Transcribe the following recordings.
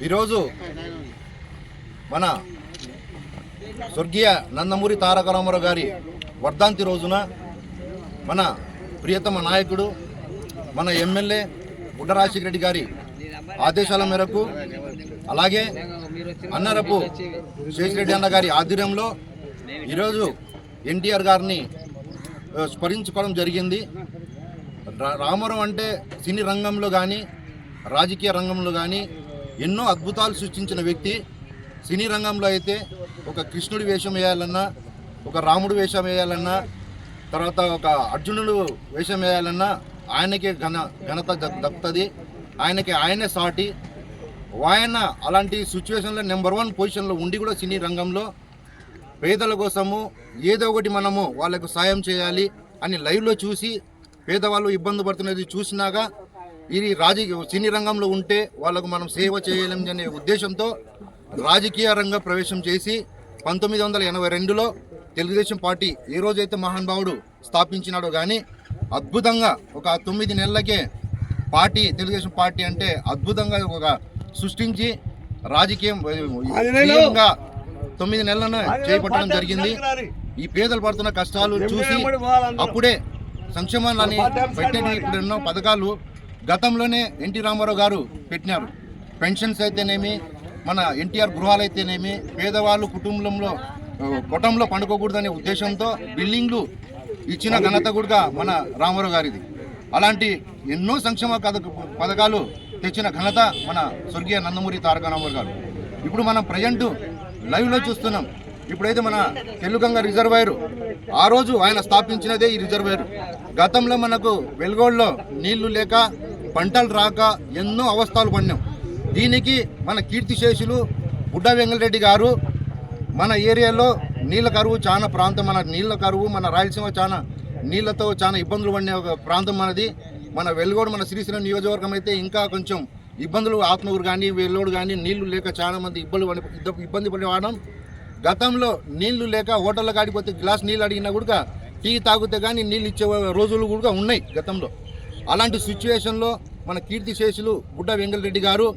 ఈరోజు మన స్వర్గీయ నందమూరి తారక రామారావు గారి వర్ధాంతి రోజున మన ప్రియతమ నాయకుడు మన ఎమ్మెల్యే గుడ్డరాజశేఖర రెడ్డి గారి ఆదేశాల మేరకు అలాగే అన్నరపు శేషిరెడ్డి అన్న గారి ఆధ్వర్యంలో ఈరోజు ఎన్టీఆర్ గారిని స్మరించుకోవడం జరిగింది. రా- రామారావు అంటే సినీ రంగంలో కానీ రాజకీయ రంగంలో కానీ ఎన్నో అద్భుతాలు సృష్టించిన వ్యక్తి. సినీ రంగంలో అయితే ఒక కృష్ణుడి వేషం వేయాలన్నా ఒక రాముడు వేషం వేయాలన్నా తర్వాత ఒక అర్జునుడు వేషం వేయాలన్నా ఆయనకే ఘన ఘనత దక్కుతుంది. ఆయనకి ఆయనే సాటి. ఆయన అలాంటి సిచ్యువేషన్లో నెంబర్ వన్ పొజిషన్లో ఉండి కూడా సినీ రంగంలో పేదల కోసము ఏదో ఒకటి మనము వాళ్ళకు సాయం చేయాలి అని లైవ్లో చూసి పేదవాళ్ళు ఇబ్బంది పడుతున్నది చూసినాక ఇది రాజకీయ సినీ రంగంలో ఉంటే వాళ్ళకు మనం సేవ చేయలేం అనే ఉద్దేశంతో రాజకీయ రంగ ప్రవేశం చేసి పంతొమ్మిది వందల ఎనభై రెండులో తెలుగుదేశం పార్టీ ఏ రోజైతే మహానుభావుడు స్థాపించినాడో కానీ అద్భుతంగా ఒక తొమ్మిది నెలలకే పార్టీ తెలుగుదేశం పార్టీ అంటే అద్భుతంగా ఒక సృష్టించి రాజకీయం తొమ్మిది నెలలను చేపట్టడం జరిగింది. ఈ పేదలు పడుతున్న కష్టాలు చూసి అప్పుడే సంక్షేమాలని పెట్టేటి ఇప్పుడు ఎన్నో పథకాలు గతంలోనే ఎన్టీ రామారావు గారు పెట్టినారు. పెన్షన్స్ అయితేనేమి మన ఎన్టీఆర్ గృహాలు అయితేనేమి పేదవాళ్ళు కుటుంబంలో ఆ, కుటుంబంలో పండుకోకూడదనే ఉద్దేశంతో బిల్డింగ్లు ఇచ్చిన ఘనత కూడా మన రామారావు గారిది. అలాంటి ఎన్నో సంక్షేమ పథకాలు తెచ్చిన ఘనత మన స్వర్గీయ నందమూరి తారక రామారావు గారు. ఇప్పుడు మనం ప్రజెంట్ లైవ్లో చూస్తున్నాం. ఇప్పుడైతే మన తెలుగంగ రిజర్వాయర్ ఆ రోజు ఆయన స్థాపించినదే ఈ రిజర్వాయర్. గతంలో మనకు వెలుగోళ్ళలో నీళ్ళు లేక పంటలు రాక ఎన్నో అవస్థలు పడినాం. దీనికి మన కీర్తిశేషులు బుడ్డ వెంగళరెడ్డి గారు మన ఏరియాలో నీళ్ళ కరువు చాలా ప్రాంతం మన నీళ్ళ కరువు మన రాయలసీమ చాలా నీళ్ళతో చాలా ఇబ్బందులు పడిన ఒక ప్రాంతం మనది. మన వెలుగోడు మన శ్రీశైలం నియోజకవర్గం అయితే ఇంకా కొంచెం ఇబ్బందులు ఆత్మూరు కానీ వెల్లోడు కానీ నీళ్ళు లేక చాలా మంది ఇబ్బంది పడి ఇబ్బంది పడేవాడం గతంలో నీళ్ళు లేక హోటల్లో కాడిపోతే గ్లాస్ నీళ్ళు అడిగినా కూడా టీ తాగితే కానీ నీళ్ళు ఇచ్చే రోజులు కూడా ఉన్నాయి గతంలో. అలాంటి సిచ్యువేషన్లో మన కీర్తిశేషులు బుడ్డ వెంగళరెడ్డి గారు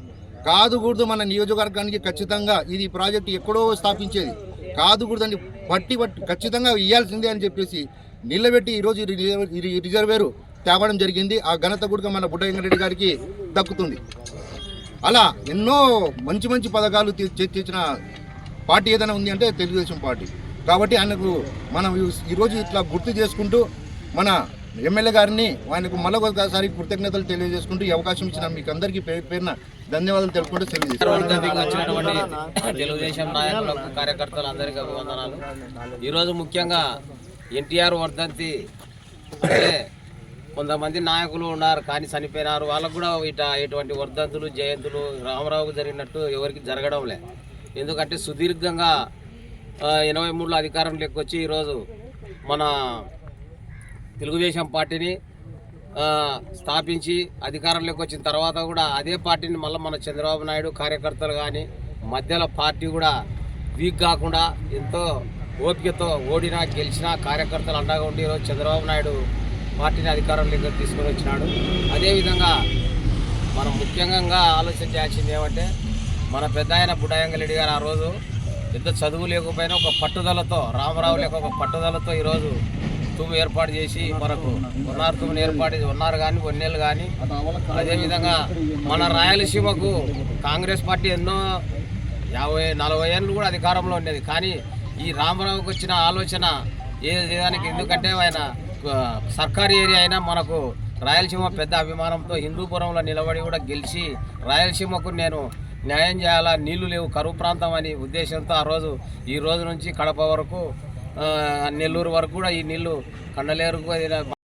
కాదుకూడదు మన నియోజకవర్గానికి ఖచ్చితంగా ఇది ప్రాజెక్టు ఎక్కడో స్థాపించేది. కాదుకూడదని పట్టి పట్టి ఖచ్చితంగా ఇవ్వాల్సిందే అని చెప్పేసి నిలబెట్టి ఈరోజు రిజర్వేరు తేవడం జరిగింది. ఆ ఘనత కూడా మన బుడ్డ వెంకటరెడ్డి గారికి దక్కుతుంది. అలా ఎన్నో మంచి మంచి పథకాలు తెచ్చిన పార్టీ ఏదైనా ఉంది అంటే తెలుగుదేశం పార్టీ. కాబట్టి ఆయనకు మనం ఈరోజు ఇట్లా గుర్తు చేసుకుంటూ మన ఎమ్మెల్యే గారిని ఆయనకు మళ్ళీ కృతజ్ఞతలు తెలియజేసుకుంటూ ఈ అవకాశం ఇచ్చిన మీకు అందరికీ పేరు పేరున ధన్యవాదాలు తెలుపుకుంటూ తెలియజేస్తాను వచ్చినటువంటి తెలుగుదేశం నాయకులకు కార్యకర్తలు అందరికీ అభివందనాలు. ఈరోజు ముఖ్యంగా ఎన్టీఆర్ వర్ధంతి అంటే కొంతమంది నాయకులు ఉన్నారు కానీ చనిపోయినారు. వాళ్ళకు కూడా ఇట ఇటువంటి వర్ధంతులు జయంతులు రామారావుకు జరిగినట్టు ఎవరికి జరగడం లే. ఎందుకంటే సుదీర్ఘంగా ఎనభై మూడులో అధికారం లెక్కొచ్చి ఈరోజు మన తెలుగుదేశం పార్టీని స్థాపించి అధికారంలోకి వచ్చిన తర్వాత కూడా అదే పార్టీని మళ్ళీ మన చంద్రబాబు నాయుడు కార్యకర్తలు కానీ మధ్యలో పార్టీ కూడా వీక్ కాకుండా ఎంతో ఓపికతో ఓడినా గెలిచినా కార్యకర్తలు అండగా ఉండి ఈరోజు చంద్రబాబు నాయుడు పార్టీని అధికారంలోకి తీసుకొని వచ్చినాడు. అదేవిధంగా మనం ముఖ్యంగా ఆలోచన చేయాల్సింది ఏమంటే మన పెద్ద ఆయన బుడ్డాయంగరెడ్డి గారు ఆ రోజు పెద్ద చదువు లేకపోయినా ఒక పట్టుదలతో రామరావు లేక ఒక పట్టుదలతో ఈరోజు తుమ్ము ఏర్పాటు చేసి మనకు ఉన్నారు తుమ్ముని ఏర్పాటు ఉన్నారు కానీ వన్నెలు కానీ. అదేవిధంగా మన రాయలసీమకు కాంగ్రెస్ పార్టీ ఎన్నో యాభై నలభై ఏళ్ళు కూడా అధికారంలో ఉండేది. కానీ ఈ రామరావుకి వచ్చిన ఆలోచన ఏ విధానికి? ఎందుకంటే ఆయన సర్కారీ ఏరియా అయినా మనకు రాయలసీమ పెద్ద అభిమానంతో హిందూపురంలో నిలబడి కూడా గెలిచి రాయలసీమకు నేను న్యాయం చేయాలా? నీళ్ళు లేవు కరువు ప్రాంతం అని ఉద్దేశంతో ఆ రోజు ఈ రోజు నుంచి కడప వరకు నెల్లూరు వరకు కూడా ఈ నీళ్ళు కండలేరుకు